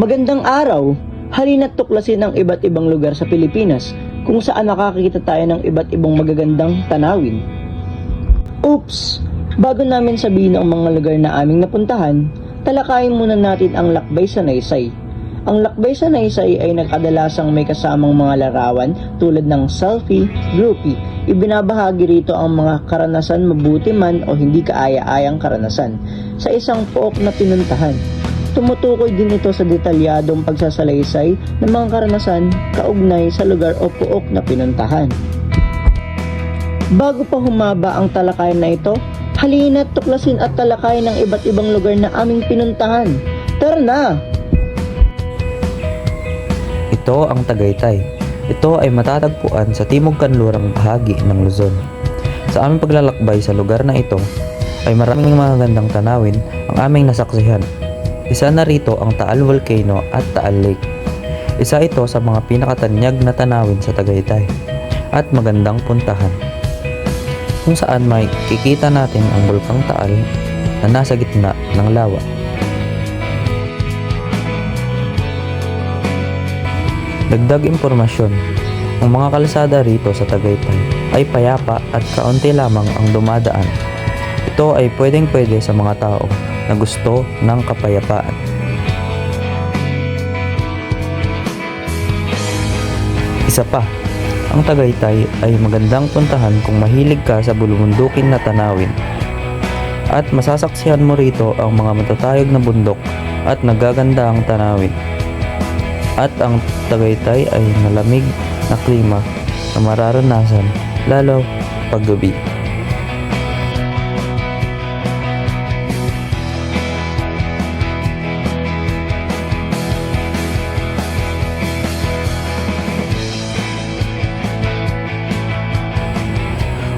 Magandang araw! Halina't tuklasin ang iba't ibang lugar sa Pilipinas kung saan nakakita tayo ng iba't ibang magagandang tanawin. Oops! Bago namin sabihin ang mga lugar na aming napuntahan, talakayin muna natin ang Lakbay sa Naysay. Ang Lakbay sa Naysay ay nagkadalasang may kasamang mga larawan tulad ng selfie, groupie. Ibinabahagi rito ang mga karanasan mabuti man o hindi kaaya-ayang karanasan sa isang pook na pinuntahan. Tumutukoy din ito sa detalyadong pagsasalaysay ng mga karanasan kaugnay sa lugar o pook na pinuntahan. Bago pa humaba ang talakayan na ito, halina't tuklasin at talakayin ang iba't ibang lugar na aming pinuntahan. Tara na! Ito ang Tagaytay. Ito ay matatagpuan sa timog kanlurang bahagi ng Luzon. Sa aming paglalakbay sa lugar na ito, ay maraming magagandang tanawin ang aming nasaksihan. Isa na rito ang Taal Volcano at Taal Lake. Isa ito sa mga pinakatanyag na tanawin sa Tagaytay at magandang puntahan. Kung saan may kikita natin ang Bulkang Taal na nasa gitna ng lawa. Dagdag impormasyon, ang mga kalsada rito sa Tagaytay ay payapa at kaunti lamang ang dumadaan. Ito ay pwedeng pwede sa mga tao na gusto ng kapayapaan. Isa pa, ang Tagaytay ay magandang puntahan kung mahilig ka sa bulumundukin na tanawin. At masasaksihan mo rito ang mga matatayog na bundok at nagaganda ang tanawin at ang Tagaytay ay malamig na klima na mararanasan lalo paggabi.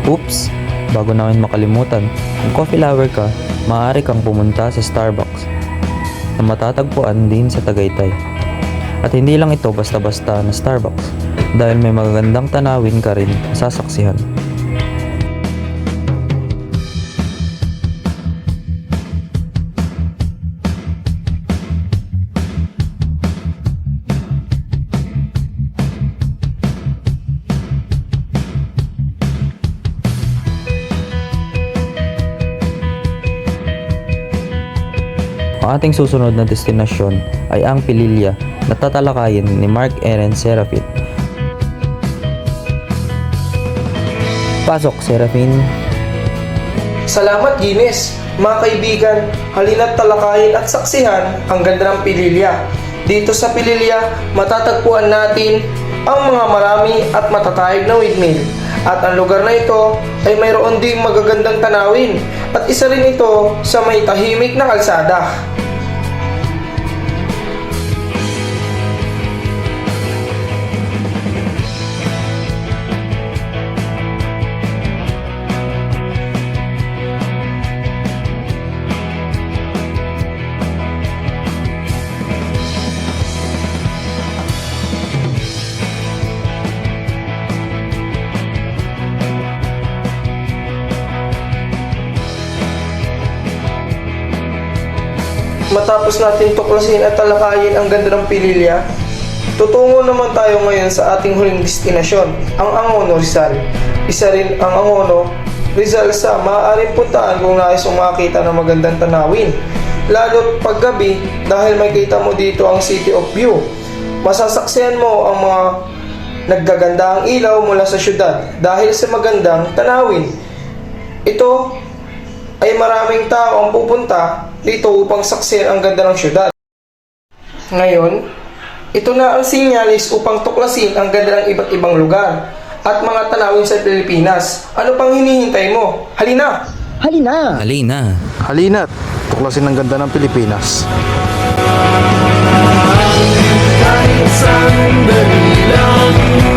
Oops! Bago namin makalimutan, kung coffee lover ka, maaari kang pumunta sa Starbucks na matatagpuan din sa Tagaytay. At hindi lang ito basta-basta na Starbucks dahil may magagandang tanawin ka rin na Ang ating susunod na destinasyon ay ang Pililya na tatalakayin ni Mark Eren Serafin. Pasok, Serafin. Salamat Guinness! Mga kaibigan, halina't talakayin at saksihan ang ganda ng Pililya. Dito sa Pililya, matatagpuan natin ang mga marami at matatayag na windmill. At ang lugar na ito ay mayroon ding magagandang tanawin at isa rin ito sa may tahimik na kalsada. Matapos natin tuklasin at talakayin ang ganda ng Pililya, tutungo naman tayo ngayon sa ating huling destinasyon, ang Angono Rizal. Isa rin ang Angono Rizal sa maaaring puntaan kung nais mong makita ng magandang tanawin. Lalo't paggabi dahil may mo dito ang City of View. Masasaksihan mo ang mga naggagandahang ilaw mula sa syudad dahil sa magandang tanawin. Ito ay maraming tao ang pupunta dito upang saksihan ang ganda ng syudad. Ngayon, ito na ang sinyalis upang tuklasin ang ganda ng iba't ibang lugar at mga tanawin sa Pilipinas. Ano pang hinihintay mo? Halina! Halina! Halina. Halina't tuklasin ang ganda ng Pilipinas. Kahit sandali lang